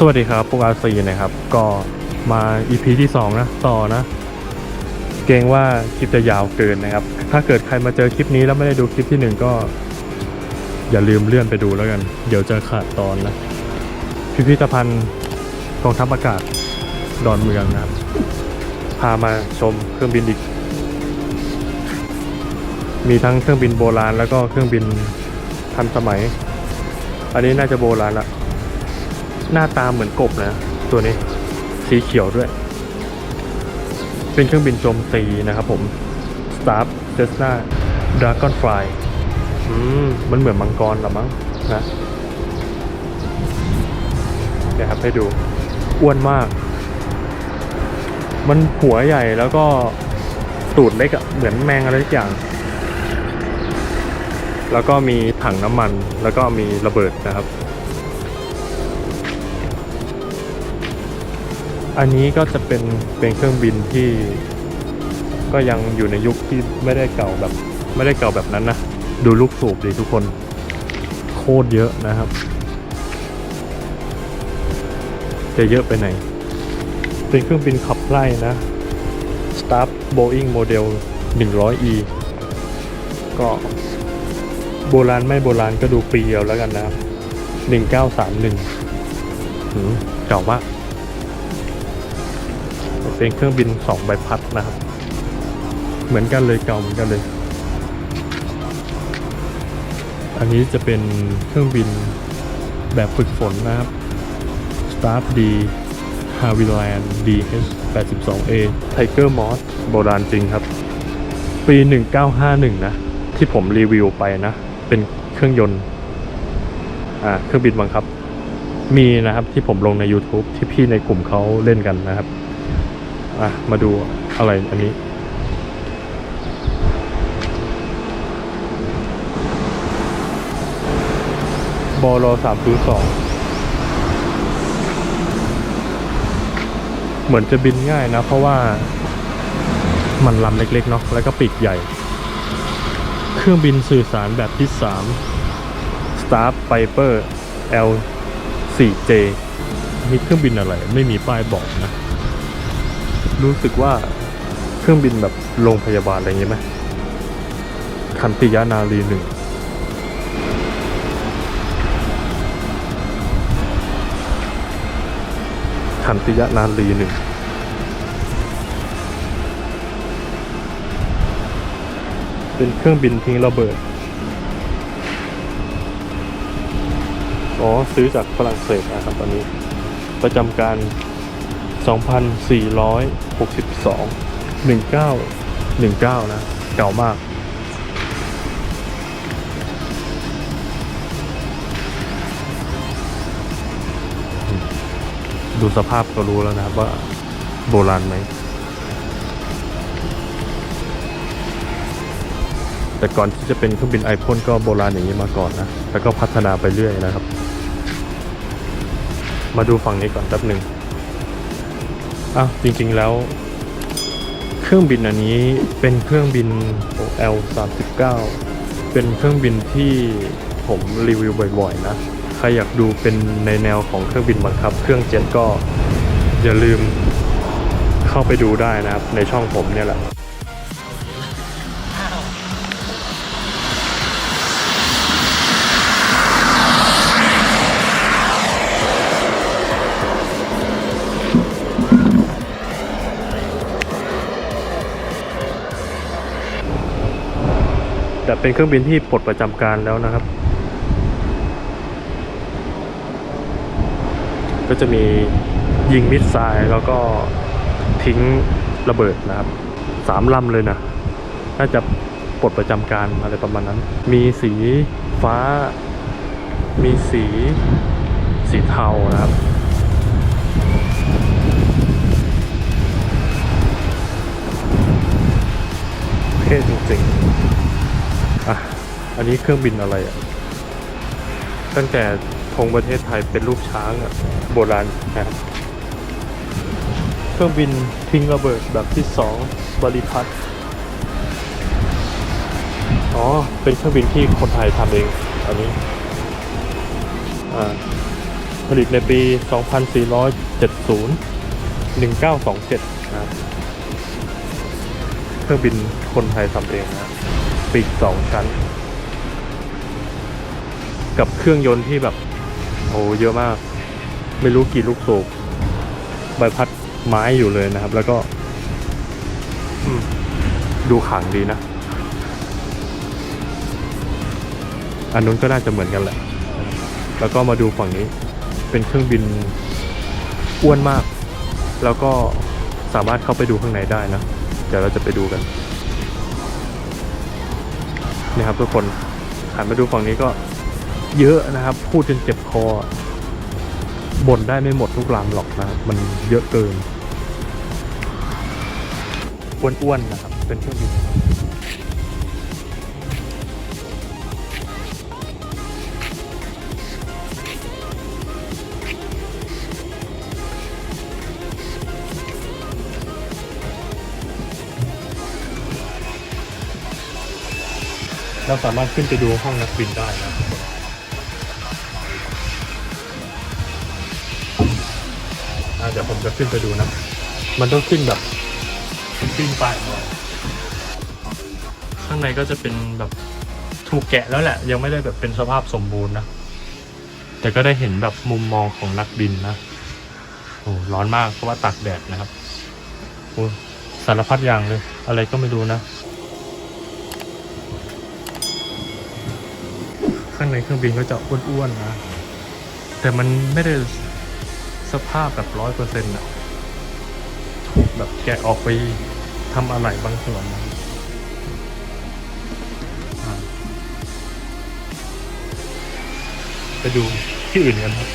สวัสดีครับปุกอาซีนะครับ ก็มา EP ที่ 2 นะ ต่อนะ เกรงว่าคลิปจะยาวเกินนะครับ ถ้าเกิดใครมาเจอคลิปนี้แล้วไม่ได้ดูคลิปที่หนึ่งก็ อย่าลืมเลื่อนไปดูแล้วกัน เดี๋ยวจะขาดตอนนะ พิพิธภัณฑ์กองทัพอากาศดอนเมืองนะครับ พามาชมเครื่องบินอีก มีทั้งเครื่องบินโบราณแล้วก็เครื่องบินทันสมัย อันนี้น่าจะโบราณละ หน้าตาเหมือนกบนะ ตัวนี้สีเขียวด้วย เป็นเครื่องบินโจมตีนะครับผม Star Cessna Dragonfly อืมมันเหมือนมังกรหรอมั้งนะเดี๋ยวครับให้ดูอ้วนมาก มันหัวใหญ่แล้วก็ตูดเล็กอะเหมือนแมงอะไรทุกอย่าง แล้วก็มีถังน้ำมันแล้วก็มีระเบิดนะครับ อันนี้ก็จะเป็นเป็นเครื่องบินที่ก็ยังอยู่ในยุคที่ไม่ได้เก่าแบบ ไม่ได้เก่าแบบนั้นนะ ดูลูกสูบดิทุกคน โคตรเยอะนะครับ จะเยอะไปไหน เป็นเครื่องบินขับไล่นะ Star Boeing Model 100E ก็โบราณไม่โบราณก็ดูปีเดียวแล้วกันนะครับ 1931หืมเก่ามาก เป็นเครื่องบินสองใบพัดนะครับ เหมือนกันเลยเก่าเหมือนกันเลย อันนี้จะเป็นเครื่องบินแบบฝึกฝนนะครับ Staff D Havilland DH 82A Tiger Moss โบราณจริงครับ ปี 1951 นะ ที่ผมรีวิวไปนะ เป็นเครื่องยนต์ อ่า เครื่องบินบังคับ มีนะครับที่ผมลงใน YouTube ที่พี่ในกลุ่มเขาเล่นกันนะครับ อะ มาดูอะไรอันนี้ บอลสามศูนย์สองเหมือนจะบินง่ายนะ เพราะว่ามันลำเล็กๆเนาะแล้วก็ปีกใหญ่ เครื่องบินสื่อสารแบบที่ 3 Star Piper L 4J มีเครื่องบินอะไร ไม่มีป้ายบอกนะ รู้สึกว่าเครื่องบินแบบโรงพยาบาลอะไรอย่างงี้ยไหมคันติยานารีหนึ่งคันติยานารีหนึ่งเป็นเครื่องบินทิ้งระเบิด อ๋อ ซื้อจากฝรั่งเศสนะครับตอนนี้ ประจำการ 62 1919 นะ เก่ามาก ดูสภาพก็รู้แล้วนะครับว่าโบราณไหม แต่ก่อนที่จะเป็นเครื่องบินไอพ่นก็โบราณอย่างนี้มาก่อนนะ แล้วก็พัฒนาไปเรื่อยนะครับ มาดูฝั่งนี้ก่อนแป๊บหนึ่ง อ้าวจริงๆแล้ว เครื่องบินอันนี้เป็นเครื่องบิน L 3 9เป็นเครื่องบินที่ผมรีวิวบ่อยๆนะ ใครอยากดูเป็นในแนวของเครื่องบินบังคับ เครื่องเจ็ตก็อย่าลืมเข้าไปดูได้นะครับ ในช่องผมเนี่ยแหละ แต่เป็นเครื่องบินที่ปลดประจำการแล้วนะครับ ก็จะมียิงมิสไซล์แล้วก็ทิ้งระเบิดนะครับสามลำเลยนะน่าจะปลดประจำการอะไรประมาณนั้น มีสีฟ้า มีสีสีเทานะครับ เท่จริงๆ อะ อันนี้เครื่องบินอะไรอะ ตั้งแต่ธงประเทศไทยเป็นรูปช้างอะ โบราณนะครับ เครื่องบินทิ้งระเบิดแบบที่สองบริพัตรอ๋อ เป็นเครื่องบินที่คนไทยทำเอง อันนี้ อ่า ผลิตในปี 2470 1927นะครับเครื่องบินคนไทยทำเองนะ ปีกสองชั้น กับเครื่องยนต์ที่แบบโอ้เยอะมาก ไม่รู้กี่ลูกสูบใบพัดไม้อยู่เลยนะครับ แล้วก็ดูขังดีนะ อันนู้นก็น่าจะเหมือนกันแหละ แล้วก็มาดูฝั่งนี้ เป็นเครื่องบินอ้วนมาก แล้วก็สามารถเข้าไปดูข้างในได้นะ เดี๋ยวเราจะไปดูกัน นี่ครับทุกคนหันมาดูฝั่งนี้ก็เยอะนะครับ พูดจนเจ็บคอบ่นได้ไม่หมดทุกลำหรอกนะ มันเยอะเกินอ้วนๆนะครับ เป็นเครื่องบิน เราสามารถขึ้นไปดูห้องนักบินได้นะคนอะเดี๋ยวผมจะขึ้นไปดูนะ มันต้องขึ้นแบบขึ้นไปข้างในก็จะเป็นแบบถูกแกะแล้วแหละ ยังไม่ได้แบบเป็นสภาพสมบูรณ์นะ แต่ก็ได้เห็นแบบมุมมองของนักบินนะโอ้ร้อนมากเพราะว่าตากแดดนะครับโอ้สารพัดอย่างเลย อะไรก็ไม่รู้นะ ข้างในเครื่องบินก็จะอ้วนๆนะ แต่มันไม่ได้สภาพแบบร้อยเปอร์เซ็นต์อะถูกแบบแกะออกไปทำอะไรบางส่วนนะอ่าไปดูที่อื่นกันครับ